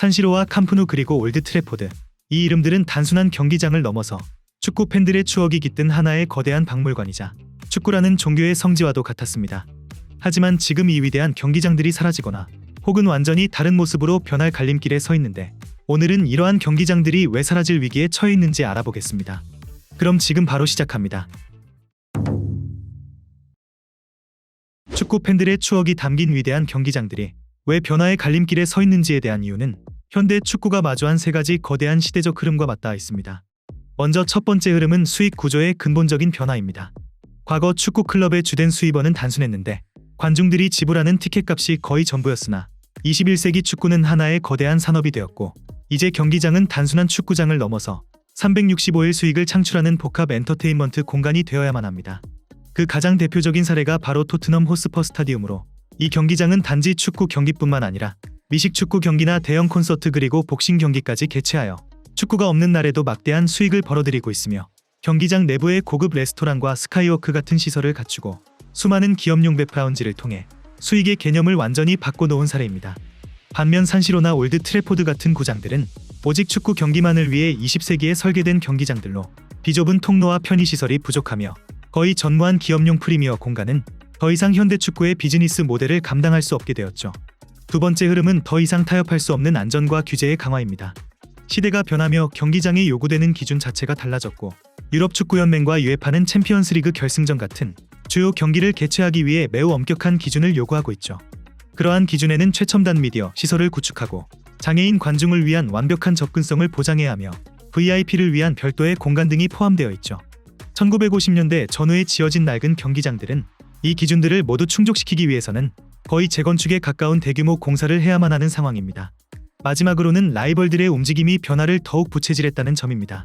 산시로와 캄프누 그리고 올드 트래포드. 이 이름들은 단순한 경기장을 넘어서 축구 팬들의 추억이 깃든 하나의 거대한 박물관이자 축구라는 종교의 성지와도 같았습니다. 하지만 지금 이 위대한 경기장들이 사라지거나 혹은 완전히 다른 모습으로 변할 갈림길에 서 있는데 오늘은 이러한 경기장들이 왜 사라질 위기에 처해 있는지 알아보겠습니다. 그럼 지금 바로 시작합니다. 축구 팬들의 추억이 담긴 위대한 경기장들이 왜 변화의 갈림길에 서 있는지에 대한 이유는 현대 축구가 마주한 세 가지 거대한 시대적 흐름과 맞닿아 있습니다. 먼저 첫 번째 흐름은 수익 구조의 근본적인 변화입니다. 과거 축구 클럽의 주된 수입원은 단순했는데 관중들이 지불하는 티켓값이 거의 전부였으나 21세기 축구는 하나의 거대한 산업이 되었고 이제 경기장은 단순한 축구장을 넘어서 365일 수익을 창출하는 복합 엔터테인먼트 공간이 되어야만 합니다. 그 가장 대표적인 사례가 바로 토트넘 호스퍼 스타디움으로 이 경기장은 단지 축구 경기뿐만 아니라 미식 축구 경기나 대형 콘서트 그리고 복싱 경기까지 개최하여 축구가 없는 날에도 막대한 수익을 벌어들이고 있으며 경기장 내부에 고급 레스토랑과 스카이워크 같은 시설을 갖추고 수많은 기업용 베프라운지를 통해 수익의 개념을 완전히 바꿔놓은 사례입니다. 반면 산시로나 올드 트래포드 같은 구장들은 오직 축구 경기만을 위해 20세기에 설계된 경기장들로 비좁은 통로와 편의시설이 부족하며 거의 전무한 기업용 프리미어 공간은 더 이상 현대 축구의 비즈니스 모델을 감당할 수 없게 되었죠. 두 번째 흐름은 더 이상 타협할 수 없는 안전과 규제의 강화입니다. 시대가 변하며 경기장에 요구되는 기준 자체가 달라졌고 유럽 축구연맹과 유에파는 챔피언스리그 결승전 같은 주요 경기를 개최하기 위해 매우 엄격한 기준을 요구하고 있죠. 그러한 기준에는 최첨단 미디어 시설을 구축하고 장애인 관중을 위한 완벽한 접근성을 보장해야 하며 VIP를 위한 별도의 공간 등이 포함되어 있죠. 1950년대 전후에 지어진 낡은 경기장들은 이 기준들을 모두 충족시키기 위해서는 거의 재건축에 가까운 대규모 공사를 해야만 하는 상황입니다. 마지막으로는 라이벌들의 움직임이 변화를 더욱 부채질했다는 점입니다.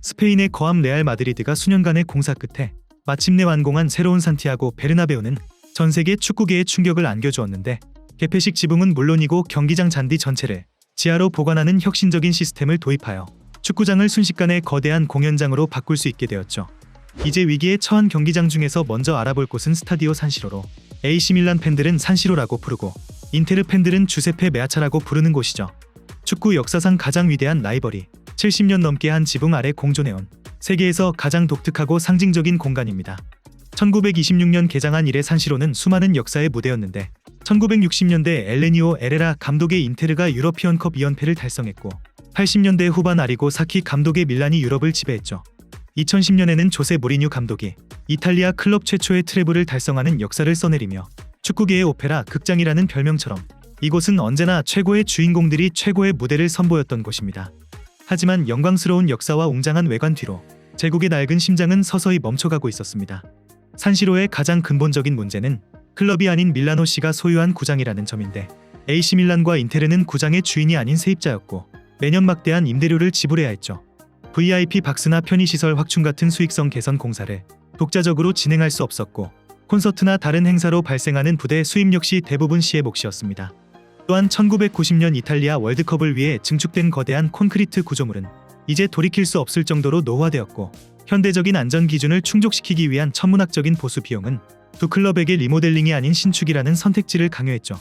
스페인의 거함 레알 마드리드가 수년간의 공사 끝에 마침내 완공한 새로운 산티아고 베르나베우는 전 세계 축구계에 충격을 안겨주었는데 개폐식 지붕은 물론이고 경기장 잔디 전체를 지하로 보관하는 혁신적인 시스템을 도입하여 축구장을 순식간에 거대한 공연장으로 바꿀 수 있게 되었죠. 이제 위기에 처한 경기장 중에서 먼저 알아볼 곳은 스타디오 산시로로 AC 밀란 팬들은 산시로라고 부르고 인테르 팬들은 주세페 메아차라고 부르는 곳이죠. 축구 역사상 가장 위대한 라이벌이 70년 넘게 한 지붕 아래 공존해온 세계에서 가장 독특하고 상징적인 공간입니다. 1926년 개장한 이래 산시로는 수많은 역사의 무대였는데 1960년대 엘레니오 에레라 감독의 인테르가 유러피언컵 2연패를 달성했고 80년대 후반 아리고 사키 감독의 밀란이 유럽을 지배했죠. 2010년에는 조세 모리뉴 감독이 이탈리아 클럽 최초의 트래블을 달성하는 역사를 써내리며 축구계의 오페라 극장이라는 별명처럼 이곳은 언제나 최고의 주인공들이 최고의 무대를 선보였던 곳입니다. 하지만 영광스러운 역사와 웅장한 외관 뒤로 제국의 낡은 심장은 서서히 멈춰가고 있었습니다. 산시로의 가장 근본적인 문제는 클럽이 아닌 밀라노시가 소유한 구장이라는 점인데 AC 밀란과 인테르는 구장의 주인이 아닌 세입자였고 매년 막대한 임대료를 지불해야 했죠. VIP 박스나 편의시설 확충 같은 수익성 개선 공사를 독자적으로 진행할 수 없었고 콘서트나 다른 행사로 발생하는 부대 수입 역시 대부분 시의 몫이었습니다. 또한 1990년 이탈리아 월드컵을 위해 증축된 거대한 콘크리트 구조물은 이제 돌이킬 수 없을 정도로 노후화되었고 현대적인 안전 기준을 충족시키기 위한 천문학적인 보수 비용은 두 클럽에게 리모델링이 아닌 신축이라는 선택지를 강요했죠.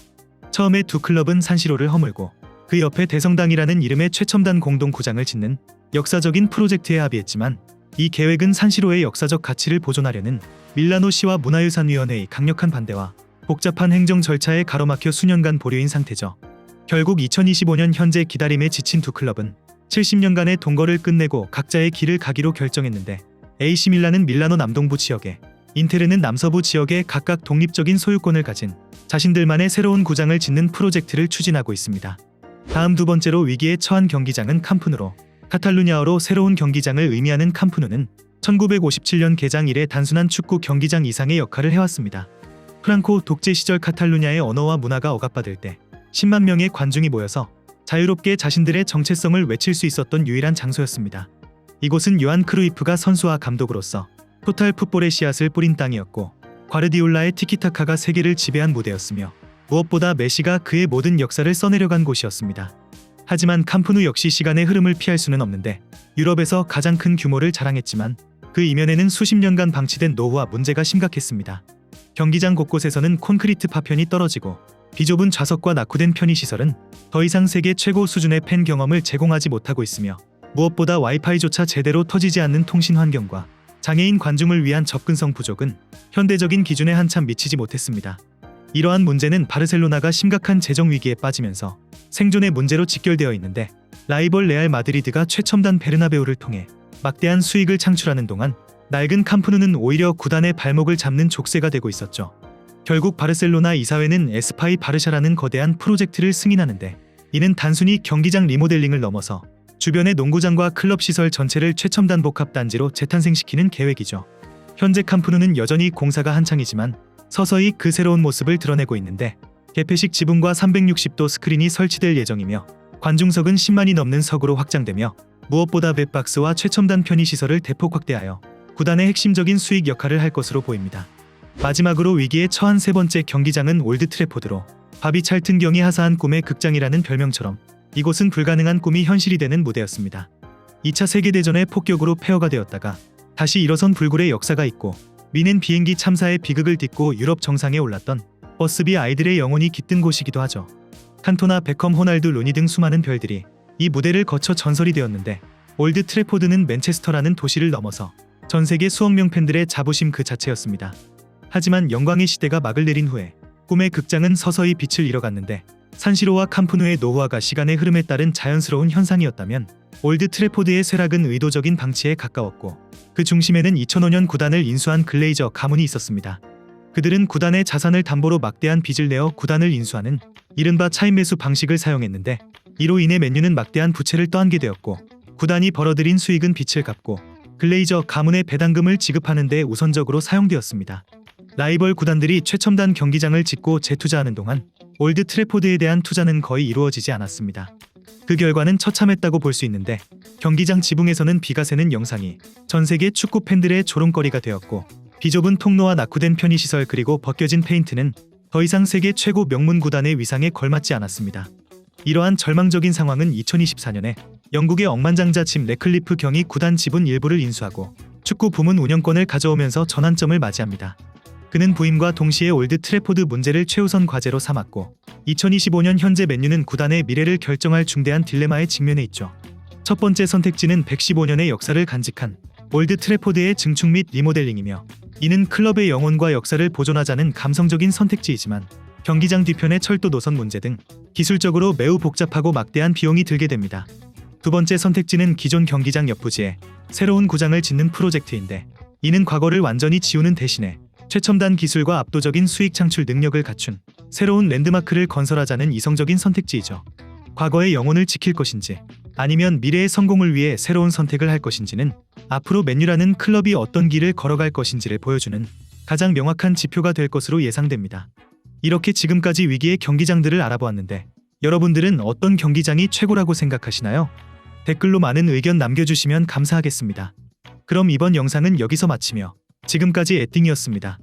처음에 두 클럽은 산시로를 허물고 그 옆에 대성당이라는 이름의 최첨단 공동 구장을 짓는 역사적인 프로젝트에 합의했지만 이 계획은 산시로의 역사적 가치를 보존하려는 밀라노시와 문화유산위원회의 강력한 반대와 복잡한 행정 절차에 가로막혀 수년간 보류인 상태죠. 결국 2025년 현재 기다림에 지친 두 클럽은 70년간의 동거를 끝내고 각자의 길을 가기로 결정했는데 AC 밀란은 밀라노 남동부 지역에 인테르는 남서부 지역에 각각 독립적인 소유권을 가진 자신들만의 새로운 구장을 짓는 프로젝트를 추진하고 있습니다. 다음 두 번째로 위기에 처한 경기장은 캄프누로 카탈루냐어로 새로운 경기장을 의미하는 캄프누는 1957년 개장 이래 단순한 축구 경기장 이상의 역할을 해왔습니다. 프랑코 독재 시절 카탈루냐의 언어와 문화가 억압받을 때 10만 명의 관중이 모여서 자유롭게 자신들의 정체성을 외칠 수 있었던 유일한 장소였습니다. 이곳은 요한 크루이프가 선수와 감독으로서 토탈 풋볼의 씨앗을 뿌린 땅이었고 과르디올라의 티키타카가 세계를 지배한 무대였으며 무엇보다 메시가 그의 모든 역사를 써내려간 곳이었습니다. 하지만 캄프누 역시 시간의 흐름을 피할 수는 없는데 유럽에서 가장 큰 규모를 자랑했지만 그 이면에는 수십 년간 방치된 노후와 문제가 심각했습니다. 경기장 곳곳에서는 콘크리트 파편이 떨어지고 비좁은 좌석과 낙후된 편의시설은 더 이상 세계 최고 수준의 팬 경험을 제공하지 못하고 있으며 무엇보다 와이파이조차 제대로 터지지 않는 통신 환경과 장애인 관중을 위한 접근성 부족은 현대적인 기준에 한참 미치지 못했습니다. 이러한 문제는 바르셀로나가 심각한 재정 위기에 빠지면서 생존의 문제로 직결되어 있는데 라이벌 레알 마드리드가 최첨단 베르나베우를 통해 막대한 수익을 창출하는 동안 낡은 캄프누는 오히려 구단의 발목을 잡는 족쇄가 되고 있었죠. 결국 바르셀로나 이사회는 에스파이 바르샤라는 거대한 프로젝트를 승인하는데 이는 단순히 경기장 리모델링을 넘어서 주변의 농구장과 클럽 시설 전체를 최첨단 복합 단지로 재탄생시키는 계획이죠. 현재 캄프누는 여전히 공사가 한창이지만 서서히 그 새로운 모습을 드러내고 있는데 개폐식 지붕과 360도 스크린이 설치될 예정이며 관중석은 10만이 넘는 석으로 확장되며 무엇보다 벳박스와 최첨단 편의 시설을 대폭 확대하여 구단의 핵심적인 수익 역할을 할 것으로 보입니다. 마지막으로 위기에 처한 세 번째 경기장은 올드 트래포드로 바비 찰튼 경이 하사한 꿈의 극장이라는 별명처럼 이곳은 불가능한 꿈이 현실이 되는 무대였습니다. 2차 세계대전의 폭격으로 폐허가 되었다가 다시 일어선 불굴의 역사가 있고 미넨 비행기 참사의 비극을 딛고 유럽 정상에 올랐던 버스비 아이들의 영혼이 깃든 곳이기도 하죠. 칸토나 베컴 호날두 루니 등 수많은 별들이 이 무대를 거쳐 전설이 되었는데 올드 트래포드는 맨체스터라는 도시를 넘어서 전 세계 수억 명 팬들의 자부심 그 자체였습니다. 하지만 영광의 시대가 막을 내린 후에 꿈의 극장은 서서히 빛을 잃어갔는데 산시로와 캄프누의 노후화가 시간의 흐름에 따른 자연스러운 현상이었다면 올드 트래포드의 쇠락은 의도적인 방치에 가까웠고 그 중심에는 2005년 구단을 인수한 글레이저 가문이 있었습니다. 그들은 구단의 자산을 담보로 막대한 빚을 내어 구단을 인수하는 이른바 차인 매수 방식을 사용했는데 이로 인해 맨유는 막대한 부채를 떠안게 되었고 구단이 벌어들인 수익은 빚을 갚고 글레이저 가문의 배당금을 지급하는 데 우선적으로 사용되었습니다. 라이벌 구단들이 최첨단 경기장을 짓고 재투자하는 동안 올드 트래포드에 대한 투자는 거의 이루어지지 않았습니다. 그 결과는 처참했다고 볼 수 있는데 경기장 지붕에서는 비가 새는 영상이 전 세계 축구 팬들의 조롱거리가 되었고 비좁은 통로와 낙후된 편의시설 그리고 벗겨진 페인트는 더 이상 세계 최고 명문 구단의 위상에 걸맞지 않았습니다. 이러한 절망적인 상황은 2024년에 영국의 억만장자 짐 레클리프 경이 구단 지분 일부를 인수하고 축구 부문 운영권을 가져오면서 전환점을 맞이합니다. 그는 부임과 동시에 올드 트래포드 문제를 최우선 과제로 삼았고 2025년 현재 맨유는 구단의 미래를 결정할 중대한 딜레마에 직면해 있죠. 첫 번째 선택지는 115년의 역사를 간직한 올드 트래포드의 증축 및 리모델링이며 이는 클럽의 영혼과 역사를 보존하자는 감성적인 선택지이지만 경기장 뒤편의 철도 노선 문제 등 기술적으로 매우 복잡하고 막대한 비용이 들게 됩니다. 두 번째 선택지는 기존 경기장 옆 부지에 새로운 구장을 짓는 프로젝트인데 이는 과거를 완전히 지우는 대신에 최첨단 기술과 압도적인 수익 창출 능력을 갖춘 새로운 랜드마크를 건설하자는 이성적인 선택지이죠. 과거의 영혼을 지킬 것인지 아니면 미래의 성공을 위해 새로운 선택을 할 것인지는 앞으로 맨유라는 클럽이 어떤 길을 걸어갈 것인지를 보여주는 가장 명확한 지표가 될 것으로 예상됩니다. 이렇게 지금까지 위기의 경기장들을 알아보았는데 여러분들은 어떤 경기장이 최고라고 생각하시나요? 댓글로 많은 의견 남겨주시면 감사하겠습니다. 그럼 이번 영상은 여기서 마치며 지금까지 에띵이었습니다.